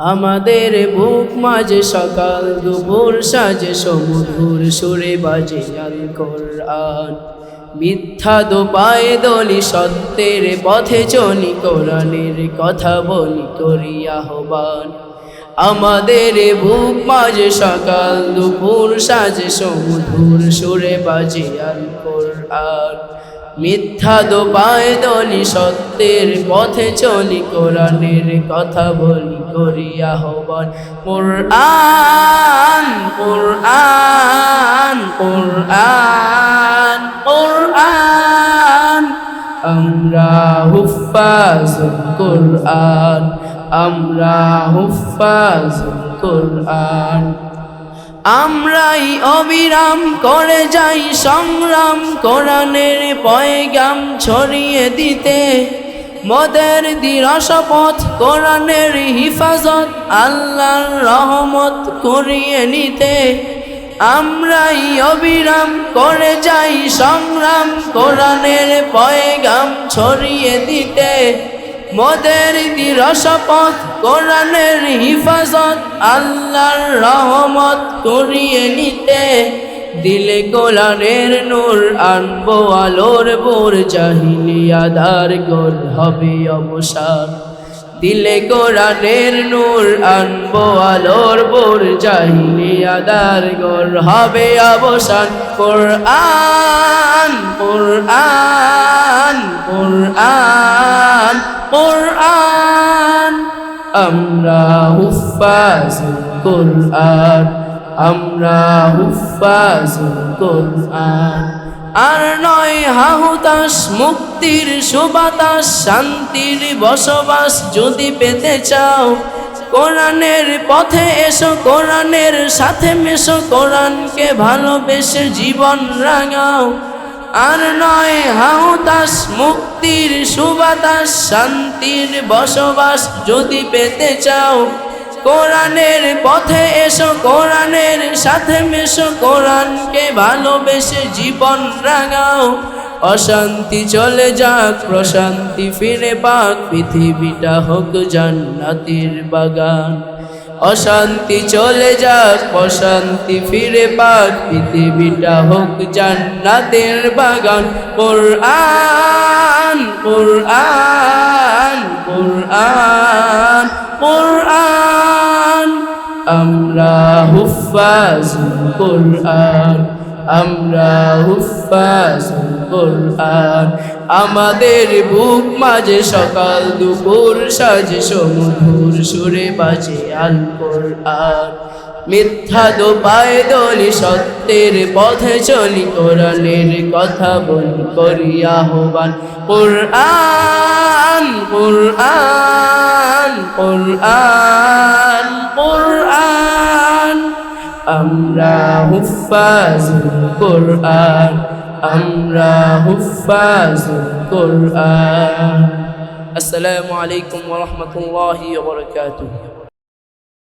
আমাদের বুক মাঝে সকাল, দুপুর সাজে সমুধুর সুরে বাজে আল কোরআন। মিথ্যা দোপায় দলি সত্যের পথে চলি, কোরআনের কথা বলি করি আহ্বান। আমাদের বুক মাঝে সকাল, দুপুর সাজে সমুধুর সুরে বাজে আল কোরআন। মিথ্যা দোপায় দলি, সত্যের পথে চলি, কোরআনের কথা বলি, করি আহ্বান। কোরআন কোরআন কোরআন কোরআন। আমরা হুফাজ কোরআন, আমরা হুফাজ কোরআন। আমরাই অবিরাম করে যাই সংগ্রাম কোরআনের পয়গাম ছড়িয়ে দিতে। মদের দিরসপথ কোরআনের হিফাজত, আল্লাহর রহমত করিয়ে নিতে। আমরাই অবিরাম করে যাই সংগ্রাম কোরআনের পয়গাম ছড়িয়ে দিতে। মদের দিরসপথ কোরআনের হিফাজত আল্লাহর রহমত করিয়ে নিতে দিলে কোরআনের নূর আনব আলোর বোর জাহিলিয়াদার গোল হবে অবসান। দিলে কোরআনের নূর আনব আলোর বোর জাহিলিয়াদার গোল হবে অবসান। কোরআন কোরআন। আমরা হুফাজ কোরআন, আমরা হুফাজ কোরআন। আর নয় হাহুতাস মুক্তির সুবাতাস শান্তির বসবাস যদি পেতে চাও, কোরআনের পথে এসো, কোরআনের সাথে মেশো, কোরআনকে ভালোবেসে জীবন রাঙাও। আর নয় হাউতাস মুক্তির সুবাতাস শান্তির বসবাস যদি পেতে চাও। কোরআনের পথে এসো, কোরআনের সাথে মেশো, কোরআনকে ভালোবেসে জীবন রাঙাও। অশান্তি চলে যাক, প্রশান্তি ফিরে পাক, পৃথিবীটা হোক জান্নাতের বাগান। অশান্তি চলে যাক, অশান্তি ফিরে পাক। পৃথিবীটা হোক জান্নাতের বাগান। কোরআন কোরআন কোরআন কোরআন। আমরা হুফাজ কোরআন। আমরা হুফাজ কোরআন। আমাদের বুক মাঝে সকাল দুপুর সাজে সমুধুর সুরে বাজে আল কোরআন। মিথ্যা দো পায় দলি সত্যের পথে চলি, কোরআনের কথা বলি, করি আহ্বান। কোরআন কোরআন কোরআন। আমরা হুফাজ কোরআন আমরা হুফাজ কোরআন। আসসালামু আলাইকুম ওয়া রাহমাতুল্লাহি ওয়া বারাকাতুহু।